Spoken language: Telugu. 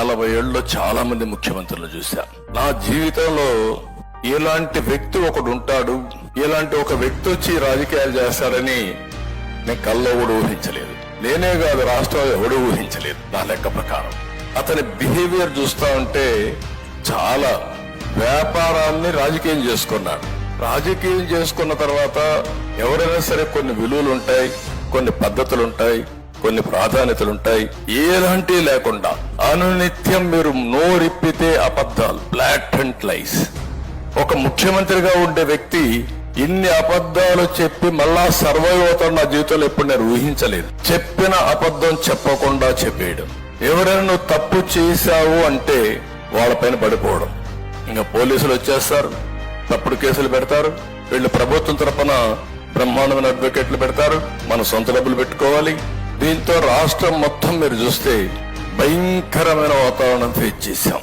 నలభై ఏళ్ళలో చాలా మంది ముఖ్యమంత్రులు చూశా. నా జీవితంలో ఇలాంటి వ్యక్తి ఒకడు ఉంటాడు ఇలాంటి ఒక వ్యక్తి వచ్చి రాజకీయాలు చేస్తాడని నేను కల్లో కూడా ఊహించలేదు. నేనే కాదు రాష్ట్రం ఎవడు ఊహించలేదు నా లెక్క ప్రకారం. అతని బిహేవియర్ చూస్తా ఉంటే చాలా వ్యాపారాన్ని రాజకీయం చేసుకున్నాడు. రాజకీయం చేసుకున్న తర్వాత ఎవరైనా సరే కొన్ని విలువలు ఉంటాయి కొన్ని పద్ధతులు ఉంటాయి కొన్ని ప్రాధాన్యతలు ఉంటాయి. లేకుండా అనునిత్యం మీరు నోరిప్పితే అబద్ధాలు. బ్లాట్ అండ్ లైస్ ఒక ముఖ్యమంత్రిగా ఉండే వ్యక్తి ఇన్ని అబద్ధాలు చెప్పి మళ్ళా సర్వైవ్ అవుతాడు నా జీవితంలో ఎప్పుడు నేను ఊహించలేదు. చెప్పిన అబద్ధం చెప్పకుండా చెప్పేయడం. ఎవరైనా నువ్వు తప్పు చేశావు అంటే వాళ్ళపైన పడిపోవడం. ఇంకా పోలీసులు వచ్చేస్తారు. తప్పుడు కేసులు పెడతారు. వీళ్ళు ప్రభుత్వం తరపున బ్రహ్మాండమైన అడ్వకేట్లు పెడతారు. మన సొంత డబ్బులు పెట్టుకోవాలి. దీంతో రాష్ట్రం మొత్తం మీరు చూస్తే భయంకరమైన వాతావరణం ఫేస్ చేశాం.